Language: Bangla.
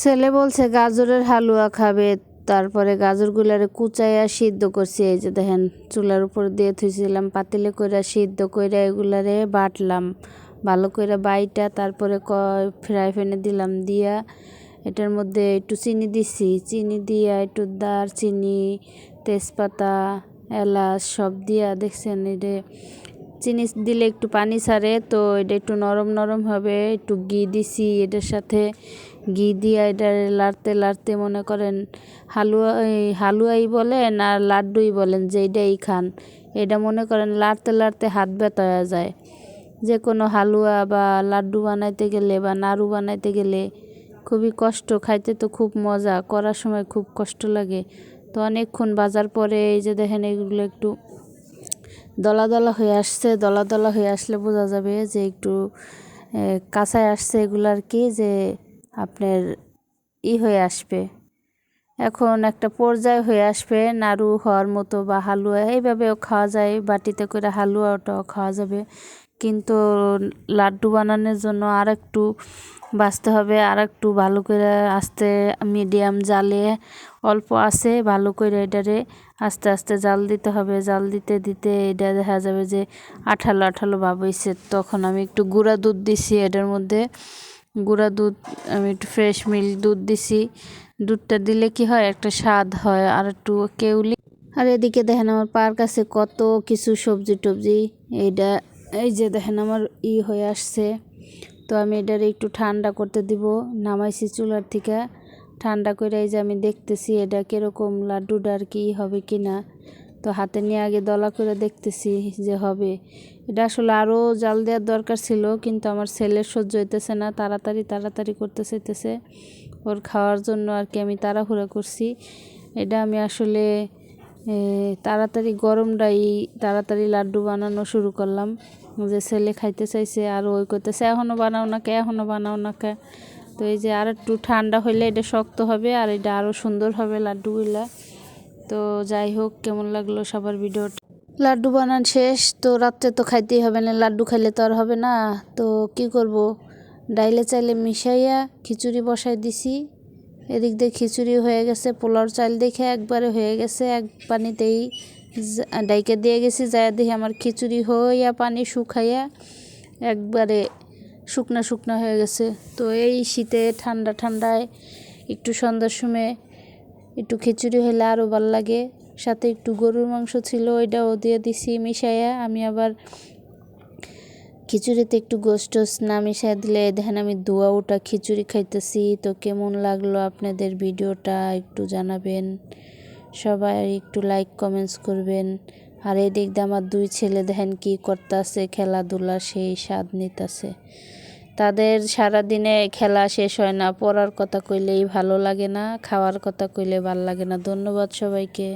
ছেলে বলছে, গাজরের হালুয়া খাবে, তারপরে গাজরগুলারে কুচাইয়া সিদ্ধ করছি। এই যে দেখেন, চুলার উপর দিয়ে থুইছিলাম, পাতিলে কইরা সিদ্ধ কইরা এগুলারে বাটলাম। ভালো করে বাইটা, তারপরে ক ফ্রাই প্যানে দিলাম দিয়া, এটার মধ্যে একটু চিনি দিছি। চিনি দিয়া একটু দারচিনি, তেজপাতা, এলাচ সব দিয়া, দেখছেন এটা চিনি দিলে একটু পানি ছাড়ে, তো এটা একটু নরম নরম হবে, একটু ঘি দিছি এটার সাথে। ঘি দিয়ে এটা লাড়তে লাড়তে মনে করেন হালুয়া হালুয়াই বলেন আর লাড্ডুই বলেন, যেইটাই খান, এটা মনে করেন লাড়তে লাড়তে হাত ব্যথা হয়ে যায়। যে কোনো হালুয়া বা লাড্ডু বানাইতে গেলে বা নাড়ু বানাইতে গেলে খুবই কষ্ট, খাইতে তো খুব মজা, করার সময় খুব কষ্ট লাগে। তো অনেকক্ষণ বাজার পরে এই যে দেখেন এগুলো একটু দলা দলা হয়ে আসছে দলা দলা হয়ে আসলে বোঝা যাবে যে একটু কাঁচায় আসছে এগুলো আর কি, যে আপনার ই হয়ে আসবে। এখন একটা পর্যায় হয়ে আসবে, নাড়ু হওয়ার মতো বা হালুয়া, এইভাবেও খাওয়া যায়, বাটিতে করে হালুয়াটাও খাওয়া যাবে। কিন্তু লাড্ডু বানানোর জন্য আর একটু বাছতে হবে, আর একটু ভালো করে আস্তে মিডিয়াম জালে অল্প আছে, ভালো করে এটারে আস্তে আস্তে জাল দিতে হবে। জাল দিতে দিতে এটা দেখা যাবে যে আঠালো আঠালো ভাব হয়েছে তখন আমি একটু গুঁড়া দুধ দিছি এটার মধ্যে। গুঁড়া দুধ, আমি একটু ফ্রেশ মিল্ক দুধ দিছি। দুধটা দিলে কি হয়? একটা স্বাদ হয়। আর একটু কেউলি আর এদিকে দেখেন আমার পার কাছে কত কিছু সবজি টবজি। এইটা এই যে দেখেন আমার ই হয়ে আসছে। তো আমি এটার একটু ঠান্ডা করতে দিব। নামাইছি চুলার থেকে। ঠান্ডা করে এই যে আমি দেখতেছি এটা কীরকম লাড্ডুটা আর কি হবে কি না তো হাতে নিয়ে আগে দলা করে দেখতেছি যে হবে। এটা আসলে আরও জাল দেওয়ার দরকার ছিল, কিন্তু আমার ছেলের সহ্য হইতেছে না, তাড়াতাড়ি তাড়াতাড়ি করতে চাইতেছে। ওর খাওয়ার জন্য আর কি আমি তাড়াহুড়া করছি। এটা আমি আসলে তাড়াতাড়ি গরমটাই তাড়াতাড়ি লাড্ডু বানানো শুরু করলাম। যে ছেলে খাইতে চাইছে আর ওই করতেছে এখনও বানাও না কে এখনও বানাও না কে তো এই যে আর একটু ঠান্ডা হইলে এটা শক্ত হবে আর এটা আরও সুন্দর হবে লাড্ডুগুলা তো যাই হোক, কেমন লাগল সবার ভিডিওটা? লাড্ডু বানান শেষ, তো রাত্রে তো খাইতেই হবে না, লাড্ডু খাইলে তো আর হবে না। তো কি করব? ডাইলে চাইলে মিশাইয়া খিচুড়ি বসাই দিছি। এদিক দিয়ে খিচুড়ি হয়ে গেছে পোলার চাল দেখে একবারে হয়ে গেছে, এক পানিতেই ডাইকে দিয়ে গেছি, যায় দেখি আমার খিচুড়ি হইয়া পানি শুকাইয়া একবারে শুকনা শুকনো হয়ে গেছে। তো এই শীতে ঠান্ডা ঠান্ডায় একটু সন্ধ্যার সময় একটু খিচুড়ি হলে আরও ভালো লাগে। সাথে একটু গরুর মাংস ছিল, ওইটাও দিয়ে দিছি মিশাইয়া। আমি আবার খিচুড়িতে একটু গোস্ট না মিশাই দিলে, দেখেন আমি দোয়া ওটা খিচুড়ি খাইতেছি। তো কেমন লাগল আপনাদের ভিডিওটা একটু জানাবেন। সবাই একটু লাইক কমেন্টস করবেন। আর এই দিক দিয়ে আমার দুই ছেলে দেখেন কি করতেছে, খেলাধুলা সেই স্বাদ নিতেছে। তাদের সারাদিনে খেলা শেষ হয় না, পড়ার কথা কইলেই ভালো লাগে না, খাওয়ার কথা কইলে ভালো লাগে না। ধন্যবাদ সবাইকে।